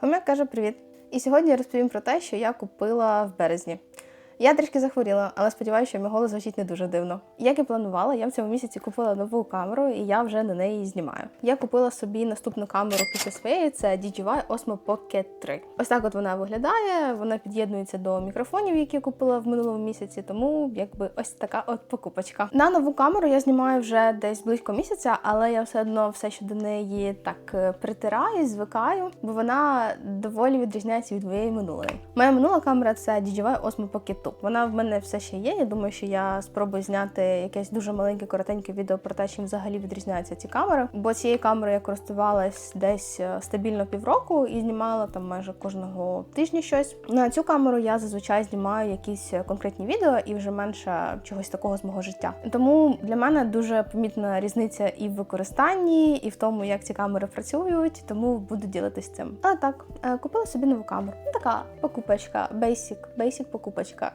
Хомяк каже привіт. І сьогодні я розповім про те, що я купила в березні. Я трішки захворіла, але сподіваюся, що мій голос звучить не дуже дивно. Як і планувала, я в цьому місяці купила нову камеру, і я вже на неї знімаю. Я купила собі наступну камеру після своєї, це DJI Osmo Pocket 3. Ось так от вона виглядає. Вона під'єднується до мікрофонів, які я купила в минулому місяці. Тому якби ось така от покупочка. На нову камеру я знімаю вже десь близько місяця, але я все одно все ще до неї так е, притираю, звикаю, бо вона доволі відрізняється від моєї минулої. Моя минула камера це DJI Osmo Pocket 2. Вона в мене все ще є. Я думаю, що я спробую зняти якесь дуже маленьке, коротеньке відео про те, чим взагалі відрізняються ці камери. Бо цією камерою я користувалась десь е, стабільно півроку і знімала там майже кожного тижня щось. На цю камеру я зазвичай знімаю якісь е, конкретні відео і вже менше чогось такого з мого життя. Тому для мене дуже помітна різниця і в використанні, і в тому, як ці камери працюють, тому буду ділитись цим. А так, е, купила собі нову камеру. Така покупочка, basic, basic покупочка.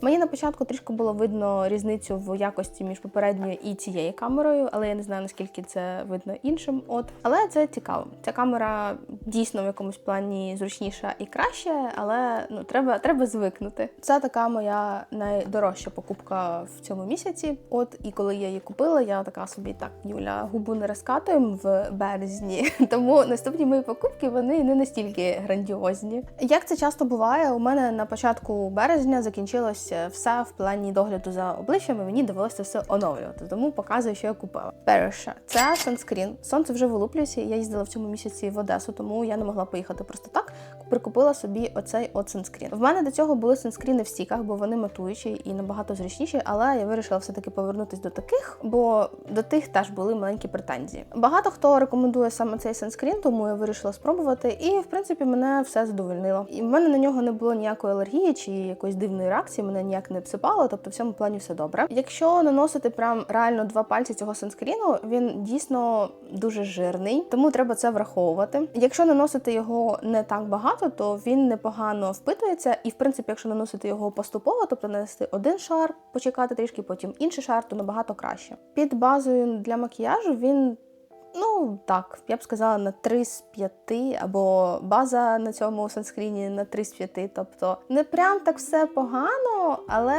Мені на початку трішки було видно різницю в якості між попередньою і цією камерою, але я не знаю наскільки це видно іншим. От але це цікаво. Ця камера дійсно в якомусь плані зручніша і краще, але ну треба, треба звикнути. Це така моя найдорожча покупка в цьому місяці. От і коли я її купила, я така собі так, Юля, губу не розкатуємо в березні. Тому наступні мої покупки вони не настільки грандіозні. Як це часто буває, у мене на початку березня закінчилось все в плані догляду за обличчям, і мені довелося все оновлювати. Тому показую, що я купила. Перше, це санскрін. Сонце вже вилуплюється. Я їздила в цьому місяці в Одесу, тому я не могла поїхати просто так. Прикупила собі оцей от санскрін. В мене до цього були санскріни в стіках, бо вони матуючі і набагато зручніші. Але я вирішила все-таки повернутись до таких, бо до тих теж були маленькі претензії. Багато хто рекомендує саме цей санскрін, тому я вирішила спробувати. І в принципі мене все задовольнило. І в мене на нього не було ніякої алергії чи якоїсь дивної реакції. Мене ніяк не обсипало, тобто в цьому плані все добре. Якщо наносити прям реально два пальці цього санскріну, він дійсно дуже жирний, тому треба це враховувати. Якщо наносити його не так багато, то він непогано впитується, і в принципі, якщо наносити його поступово, тобто нанести один шар, почекати трішки, потім інший шар, то набагато краще. Під базою для макіяжу він. Ну так, я б сказала на 3 з 5, або база на цьому санскріні на 3 з 5. Тобто не прям так все погано, але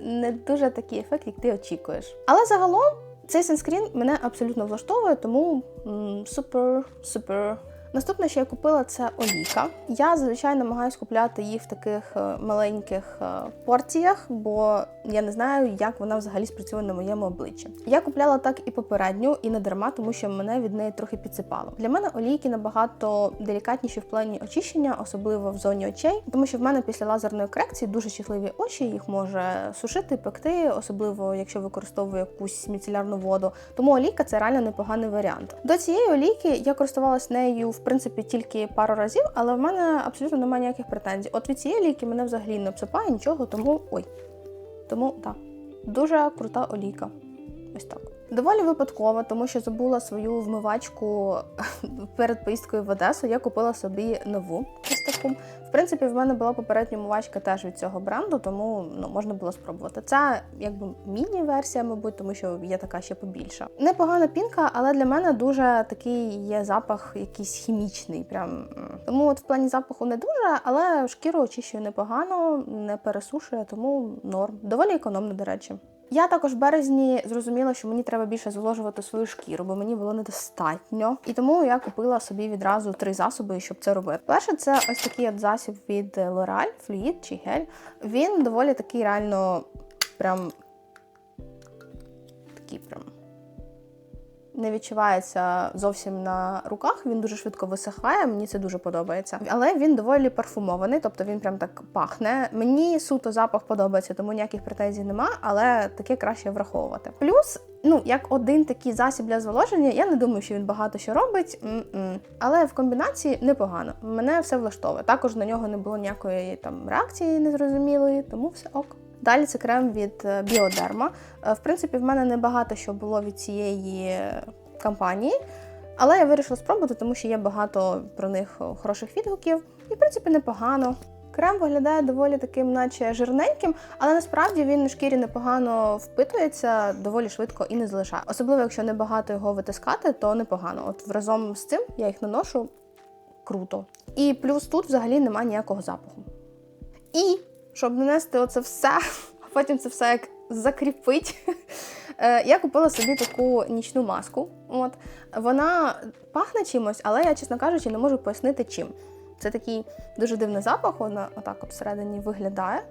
не дуже такий ефект, як ти очікуєш. Але загалом цей санскрін мене абсолютно влаштовує, тому м, супер, супер. Наступне, що я купила, це олійка. Я зазвичай намагаюся купляти їх в таких е, маленьких е, порціях, бо я не знаю, як вона взагалі спрацює на моєму обличчі. Я купляла так і попередню, і не дарма, тому що мене від неї трохи підсипало. Для мене олійки набагато делікатніші в плані очищення, особливо в зоні очей, тому що в мене після лазерної корекції дуже чутливі очі, їх може сушити, пекти, особливо якщо використовую якусь міцелярну воду. Тому олійка це реально непоганий варіант. До цієї олійки я користувалась нею в принципі тільки пару разів, але в мене абсолютно немає ніяких претензій. От від цієї олійки мене взагалі не обсипає нічого, тому ой. Тому так, дуже крута олійка. Ось так. Доволі випадково, тому що забула свою вмивачку перед поїздкою в Одесу. Я купила собі нову ось таку. В принципі, в мене була попередня вмивачка теж від цього бренду, тому ну, можна було спробувати. Це якби міні-версія, мабуть, тому що є така ще побільша. Непогана пінка, але для мене дуже такий є запах, якийсь хімічний. Прям тому от в плані запаху не дуже, але шкіру очищує непогано, не пересушує, тому норм. Доволі економно, до речі. Я також в березні зрозуміла, що мені треба більше зволожувати свою шкіру, бо мені було недостатньо. І тому я купила собі відразу три засоби, щоб це робити. Перше, це ось такий от засіб від L'Oreal, флюїд чи гель. Він доволі такий реально прям такий прям. Не відчувається зовсім на руках, він дуже швидко висихає, мені це дуже подобається. Але він доволі парфумований, тобто він прям так пахне. Мені суто запах подобається, тому ніяких претензій нема, але таке краще враховувати. Плюс, ну як один такий засіб для зволоження, я не думаю, що він багато що робить. М-м. Але в комбінації непогано. Мене все влаштовує. Також на нього не було ніякої там реакції незрозумілої, тому все ок. Далі це крем від е, Біодерма. Е, В принципі, в мене небагато що було від цієї кампанії, але я вирішила спробувати, тому що є багато про них е, хороших відгуків. І, в принципі, непогано. Крем виглядає доволі таким, наче жирненьким, але насправді він на шкірі непогано впитується доволі швидко і не залишає. Особливо, якщо небагато його витискати, то непогано. От разом з цим я їх наношу круто. І плюс тут взагалі немає ніякого запаху. І щоб нанести оце все, а потім це все як закріпить. е, Я купила собі таку нічну маску. От вона пахне чимось, але я, чесно кажучи, не можу пояснити чим. Це такий дуже дивний запах, вона отак от всередині виглядає.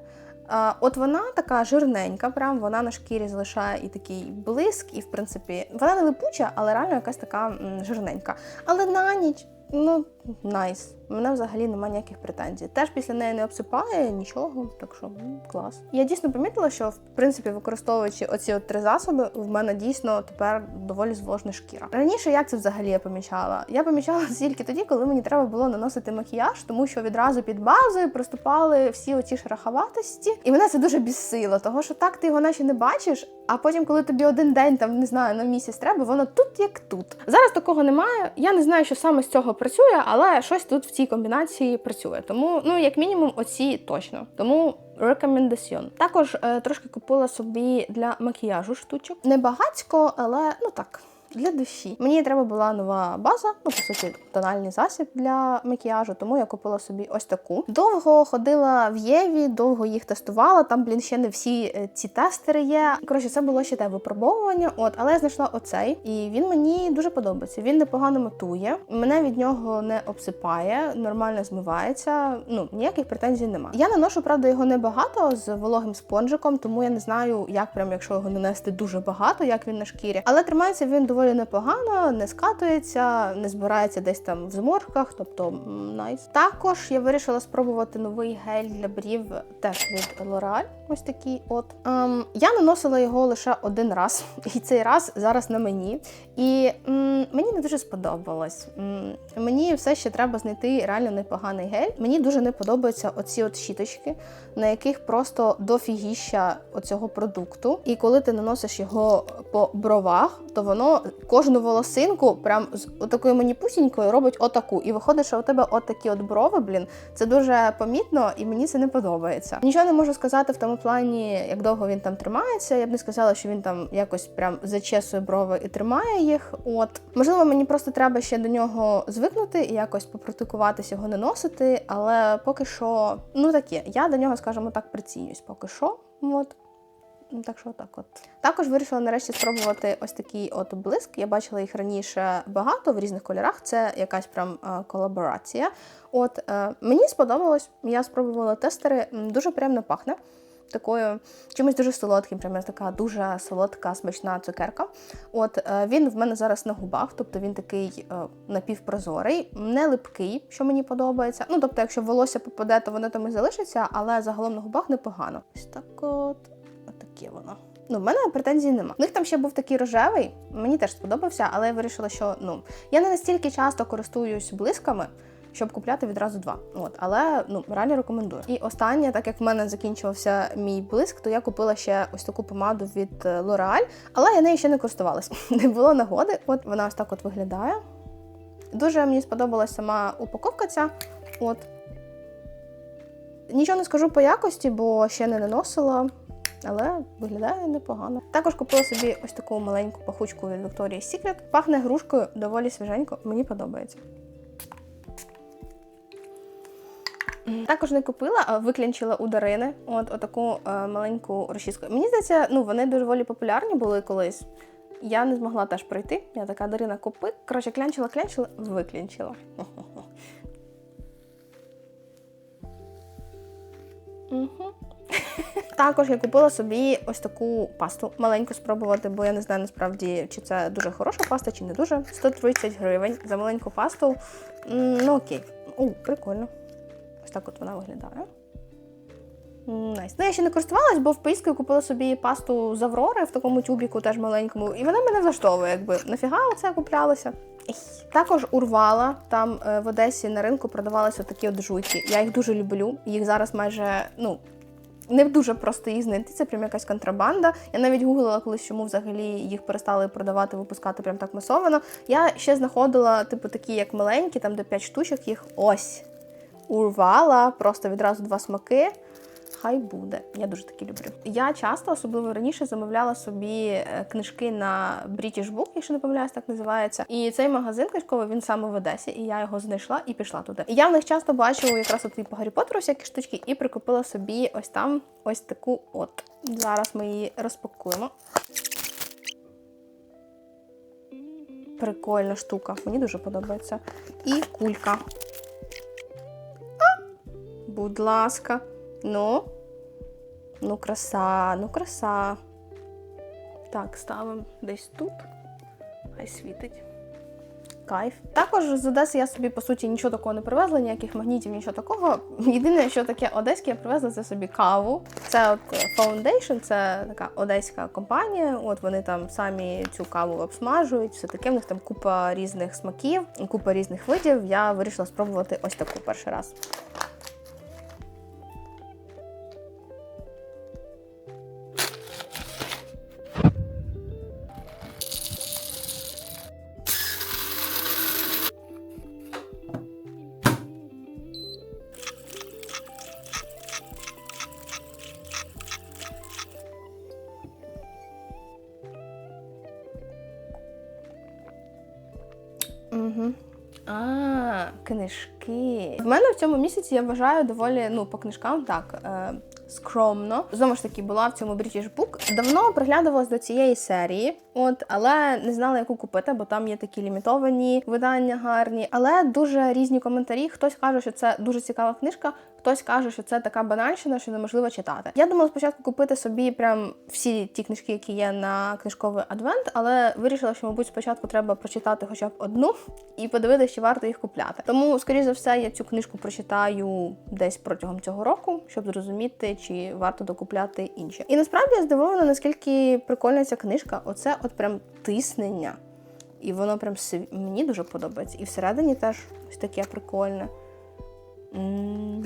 От вона така жирненька, прям вона на шкірі залишає і такий блиск, і в принципі вона не липуча, але реально якась така жирненька. Але на ніч, ну найс. Мене взагалі немає ніяких претензій. Теж після неї не обсипає нічого, так що м, клас. Я дійсно помітила, що в принципі, використовуючи оці от три засоби, в мене дійсно тепер доволі зволожна шкіра. Раніше як це взагалі я помічала? Я помічала тільки тоді, коли мені треба було наносити макіяж, тому що відразу під базою проступали всі оці шероховатості, і мене це дуже бісило, того що так ти його наче не бачиш. А потім, коли тобі один день там не знаю на місяць треба, воно тут як тут. Зараз такого немає. Я не знаю, що саме з цього працює, але щось тут в цій комбінації працює. Тому, ну як мінімум, оці точно. Тому рекомендаціон. Також е, трошки купила собі для макіяжу штучок. Не багацько, але ну так. Для душі. Мені треба була нова база, ну, по суті, тональний засіб для макіяжу, тому я купила собі ось таку. Довго ходила в Єві, довго їх тестувала. Там, блін, ще не всі е, ці тестери є. Коротше, це було ще те випробовування. От, але я знайшла оцей, і він мені дуже подобається. Він непогано матує, мене від нього не обсипає, нормально змивається. Ну ніяких претензій немає. Я наношу, правда, його небагато з вологим спонжиком, тому я не знаю, як прям, якщо його нанести дуже багато, як він на шкірі. Але тримається він доволі непогано, не скатується, не збирається десь там в зморшках, тобто найс. Також я вирішила спробувати новий гель для брів теж від L'Oreal. Ось такий от. Ем, я наносила його лише один раз, і цей раз зараз на мені. І м, мені не дуже сподобалось. М, мені все ще треба знайти реально непоганий гель. Мені дуже не подобаються оці от щіточки, на яких просто дофігіща оцього продукту. І коли ти наносиш його по бровах, то воно кожну волосинку, прям з отакою маніпусінькою, робить отаку. І виходить, що у тебе отакі от брови, блін. Це дуже помітно, і мені це не подобається. Нічого не можу сказати в тому плані, як довго він там тримається. Я б не сказала, що він там якось прям зачесує брови і тримає їх. От можливо, мені просто треба ще до нього звикнути і якось попрактикуватися його не носити. Але поки що, ну таке, я до нього, скажімо так, прицінююсь поки що. От. Ну, Так що так от. Також вирішила нарешті спробувати ось такий от блиск. Я бачила їх раніше багато в різних кольорах. Це якась прям е, колаборація. От е, мені сподобалось, я спробувала тестери, дуже приємно пахне. Такою чимось дуже солодким, прямо така дуже солодка, смачна цукерка. От е, він в мене зараз на губах, тобто він такий е, напівпрозорий, не липкий, що мені подобається. Ну тобто, якщо волосся попаде, то воно там і залишиться, але загалом на губах непогано. Ось так от, отаке воно. Ну, в мене претензій нема. У них там ще був такий рожевий, мені теж сподобався, але я вирішила, що ну я не настільки часто користуюсь блисками. Щоб купляти відразу два. От, але ну реально рекомендую. І останнє, так як в мене закінчувався мій блиск, то я купила ще ось таку помаду від е, L'Oreal, але я нею ще не користувалась. Не було нагоди. От вона ось так от виглядає. Дуже мені сподобалась сама упаковка ця. От. Нічого не скажу по якості, бо ще не наносила. Але виглядає непогано. Також купила собі ось таку маленьку пахучку від Victoria's Secret. Пахне грушкою доволі свіженько, мені подобається. Також не купила, а виклянчила у Дарини. От отаку е, маленьку розчіску. Мені здається, ну вони доволі популярні були колись. Я не змогла теж пройти. Я така Дарина купи. Коротше, клянчила, клянчила, виклянчила. Угу. Також я купила собі ось таку пасту маленьку спробувати, бо я не знаю насправді, чи це дуже хороша паста, чи не дуже. 130 гривень за маленьку пасту. Ну окей. У, прикольно. Ось так от вона виглядає. Найс. Ну, я ще не користувалась, бо в поїздку купила собі пасту з Аврори в такому тюбіку, теж маленькому, і вона мене влаштовує, якби нафіга оце куплялося. Також урвала там е, в Одесі на ринку продавалися такі от жуйки. Я їх дуже люблю. Їх зараз майже ну. Не дуже просто їх знайти, це прям якась контрабанда. Я навіть гуглила колись, чому взагалі їх перестали продавати, випускати прям так масовано. Я ще знаходила, типу, такі, як маленькі, там до 5 штучок їх ось урвала, просто відразу два смаки. Хай буде. Я дуже такі люблю. Я часто, особливо раніше, замовляла собі е, книжки на British Book, якщо не помиляюсь, так називається. І цей магазин книжковий він саме в Одесі, і я його знайшла і пішла туди. І я в них часто бачу якраз от і по Гаррі Поттеру всякі штучки, і прикупила собі ось там ось таку от. Зараз ми її розпакуємо. Прикольна штука, мені дуже подобається. І кулька. А, будь ласка. Ну. Ну, краса, ну краса. Так, ставимо десь тут. Хай світить. Кайф. Також з Одеси я собі, по суті, нічого такого не привезла, ніяких магнітів, нічого такого. Єдине, що таке одеське, я привезла це собі каву. Це от Foundation, це така одеська компанія. От вони там самі цю каву обсмажують, все таке. В них там купа різних смаків, купа різних видів. Я вирішила спробувати ось таку перший раз. В мене в цьому місяці я вважаю доволі, ну, по книжкам так. Е, Скромно, знову ж таки, була в цьому British Book. Давно приглядувалась до цієї серії, от але не знала, яку купити, бо там є такі лімітовані видання гарні. Але дуже різні коментарі. Хтось каже, що це дуже цікава книжка, хтось каже, що це така банальщина, що неможливо читати. Я думала спочатку купити собі прям всі ті книжки, які є на книжковий адвент, але вирішила, що, мабуть, спочатку треба прочитати хоча б одну і подивитися, чи варто їх купляти. Тому, скоріш за все, я цю книжку прочитаю десь протягом цього року, щоб зрозуміти, чи варто докупляти інші. І насправді я здивована, наскільки прикольна ця книжка. Оце от прям тиснення. І воно прям мені дуже подобається. І всередині теж ось таке прикольне.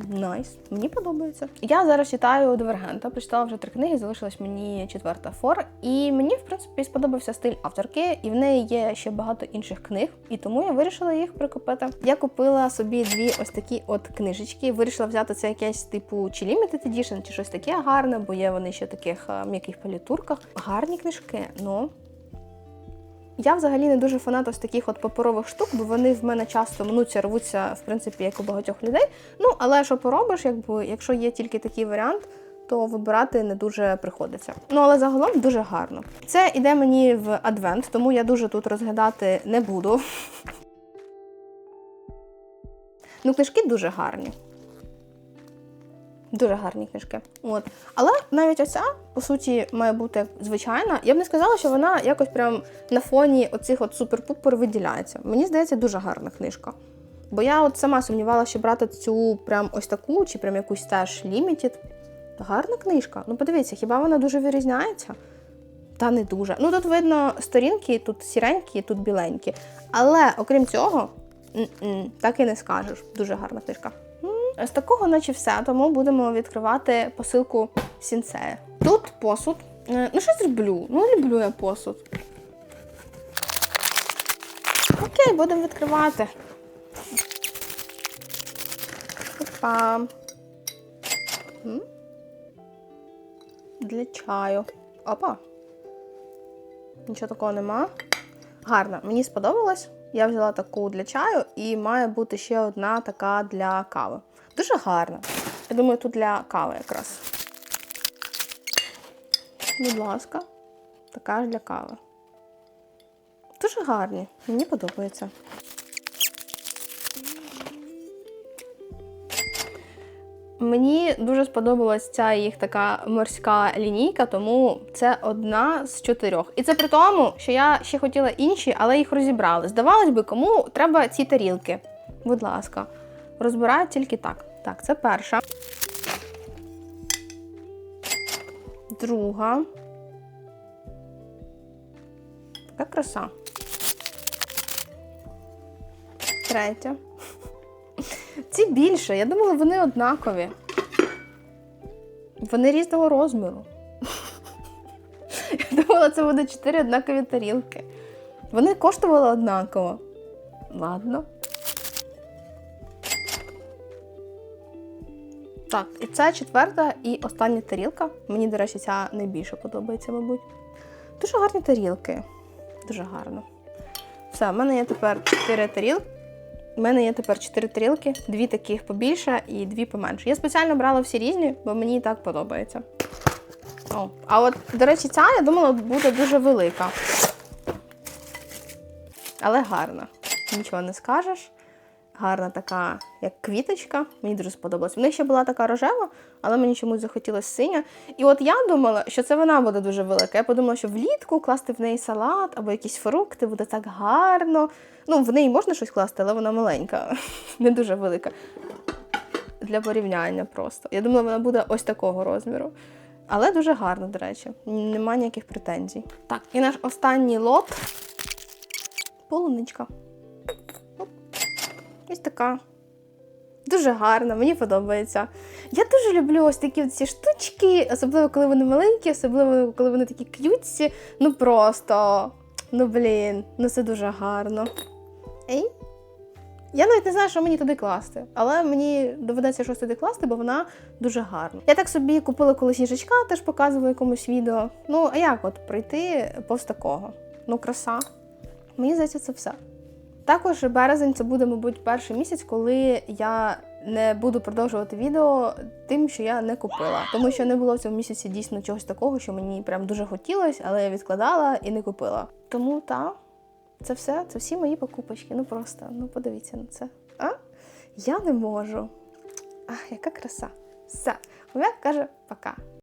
Найс, мені подобається. Я зараз читаю Дивергента, прочитала вже три книги, залишилась мені четверта фор. І мені, в принципі, сподобався стиль авторки, і в неї є ще багато інших книг, і тому я вирішила їх прикупити. Я купила собі дві ось такі от книжечки. Вирішила взяти це якесь типу чи Limited Edition, чи щось таке гарне, бо є вони ще таких м'яких палітурках. Гарні книжки, ну. Я взагалі не дуже фанат ось таких от паперових штук, бо вони в мене часто мнуться, рвуться, в принципі, як у багатьох людей. Ну, але що поробиш, якби, якщо є тільки такий варіант, то вибирати не дуже приходиться. Ну, але загалом дуже гарно. Це іде мені в адвент, тому я дуже тут розглядати не буду. Ну, книжки дуже гарні. Дуже гарні книжки. От. Але навіть оця, по суті, має бути звичайна. Я б не сказала, що вона якось прям на фоні оцих от супер-пупер виділяється. Мені здається, дуже гарна книжка. Бо я от сама сумнівалася, що брати цю прям ось таку, чи прям якусь теж лімітід. Гарна книжка. Ну, подивіться, хіба вона дуже вирізняється? Та не дуже. Ну тут видно сторінки, тут сіренькі, тут біленькі. Але окрім цього, так і не скажеш. Дуже гарна книжка. З такого, наче все, тому будемо відкривати посилку Сінсея. Тут посуд. Е, Ну, щось люблю. Ну, люблю я посуд. Окей, будемо відкривати. Опа. Для чаю. Опа. Нічого такого нема. Гарно, мені сподобалось. Я взяла таку для чаю і має бути ще одна така для кави. Дуже гарна. Я думаю, тут для кави якраз. Будь ласка, така ж для кави. Дуже гарні, мені подобається. Мені дуже сподобалась ця їх така морська лінійка, тому це одна з чотирьох. І це при тому, що я ще хотіла інші, але їх розібрали. Здавалось би, кому треба ці тарілки. Будь ласка, розбирають тільки так. Так, це перша. Друга. Така краса. Третя. Ці більше. Я думала, вони однакові. Вони різного розміру. Я думала, це буде чотири однакові тарілки. Вони коштували однаково. Ладно. Так, і це четверта і остання тарілка. Мені, до речі, ця найбільше подобається, мабуть. Дуже гарні тарілки. Дуже гарно. Все, в мене є тепер 4 тарілки. У мене є тепер 4 тарілки, дві таких побільше і дві поменше. Я спеціально брала всі різні, бо мені і так подобається. О, а от, до речі, ця, я думала, буде дуже велика. Але гарна. Нічого не скажеш. Гарна така, як квіточка. Мені дуже сподобалась. В них ще була така рожева, але мені чомусь захотілося синя. І от я думала, що це вона буде дуже велика. Я подумала, що влітку класти в неї салат або якісь фрукти буде так гарно. Ну, в неї можна щось класти, але вона маленька, не дуже велика. Для порівняння просто. Я думала, вона буде ось такого розміру. Але дуже гарно, до речі. Нема ніяких претензій. Так, і наш останній лот полуничка. Ось така. Дуже гарна, мені подобається. Я дуже люблю ось такі ці штучки, особливо коли вони маленькі, особливо коли вони такі к'ютці. Ну просто. Ну блін, ну це дуже гарно. Ей. Я навіть не знаю, що мені туди класти, але мені доведеться щось туди класти, бо вона дуже гарна. Я так собі купила колись їжачка, теж показувала якомусь відео. Ну, а як от пройти повз такого? Ну, краса. Мені здається, це все. Також березень це буде, мабуть, перший місяць, коли я не буду продовжувати відео тим, що я не купила. Тому що не було в цьому місяці дійсно чогось такого, що мені прям дуже хотілося, але я відкладала і не купила. Тому так, це все, це всі мої покупочки. Ну просто, ну подивіться на це. А? Я не можу. Ах, яка краса. Все, Моя каже пока.